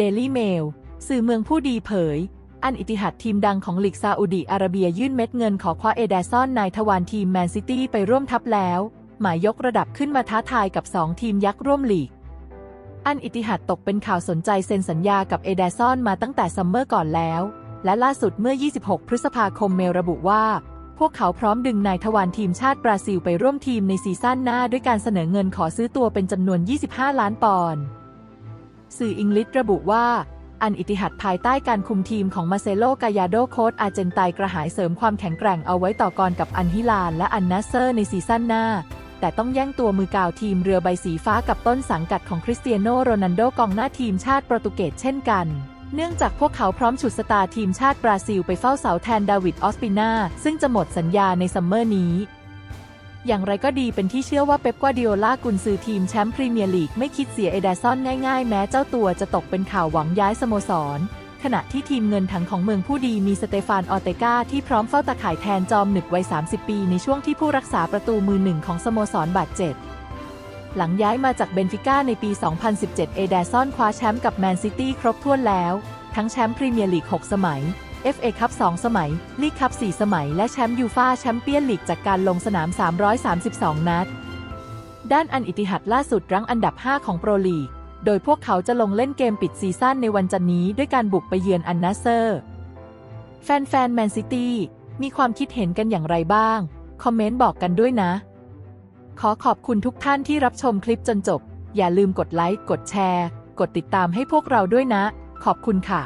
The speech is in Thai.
Daily Mail สื่อเมืองผู้ดีเผย อันอิติหัดทีมดังของลีกซาอุดิอาระเบียยื่นเม็ดเงินขอคว้าเอเดซอนนายทวารทีมแมนซิตี้ไปร่วมทัพแล้ว หมายยกระดับขึ้นมาท้าทายกับ 2 ทีมยักษ์ร่วมลีก อันอิติหัดตกเป็นข่าวสนใจเซ็นสัญญากับเอเดซอนมาตั้งแต่ซัมเมอร์ก่อนแล้ว และล่าสุดเมื่อ 26 พฤษภาคมเมลระบุว่า พวกเขาพร้อมดึงนายทวารทีมชาติบราซิลไปร่วมทีมในซีซั่นหน้าด้วยการเสนอเงินขอซื้อตัวเป็นจำนวน 25 ล้านปอนด์ สื่ออังกฤษระบุว่า อันอิติหัดภายใต้การคุมทีมของมาเซโลกายาโดโค้ชอาร์เจนไตกระหายเสริมความแข็งแกร่งเอาไว้ต่อกรกับอันฮิลานและอันนัสเซอร์ในซีซั่นหน้า แต่ต้องแย่งตัวมือกาวทีมเรือใบสีฟ้ากับต้นสังกัดของคริสเตียโนโรนัลโดกองหน้าทีมชาติโปรตุเกสเช่นกันเนื่องจากพวกเขาพร้อมฉุดสตาร์ทีมชาติบราซิลไปเฝ้าเสาแทนดาวิดออสปินาซึ่งจะหมดสัญญาในซัมเมอร์นี้ อย่างไรก็ดีเป็นที่เชื่อว่าเป๊ปกวาร์ดิโอลากุนซือทีมแชมป์พรีเมียร์ลีกไม่คิดเสียเอเดซอนง่ายๆ แม้เจ้าตัวจะตกเป็นข่าวหวังย้ายสโมสร ขณะที่ทีมเงินถังของเมืองผู้ดีมีสเตฟานออเตกาที่พร้อมเฝ้าตาข่ายแทนจอมหนึกวัย 30 ปี ในช่วงที่ผู้รักษาประตูมือหนึ่งของสโมสรบาดเจ็บหลังย้ายมาจากเบนฟิก้าในปี 2017 เอเดซอนคว้าแชมป์กับแมนซิตี้ครบถ้วนแล้ว ทั้งแชมป์พรีเมียร์ลีก 6 สมัย FA คัพ2สมัย ลีกคัพ4สมัย และแชมป์ยูฟาแชมเปี้ยนลีกจากการลงสนาม 332 นัด ด้านอันอิติหัดล่าสุดรั้งอันดับ 5 ของโปรลีก โดยพวกเขาจะลงเล่นเกมปิดซีซั่นในวันจันนี้ด้วยการบุกไปเยือนอันนาเซอร์ แฟนๆแมนซิตี้มีความคิดเห็นกันอย่างไรบ้าง คอมเมนต์บอกกันด้วยนะ ขอขอบคุณทุกท่านที่รับชมคลิปจนจบ อย่าลืมกดไลค์ กดแชร์ กดติดตามให้พวกเราด้วยนะ ขอบคุณค่ะ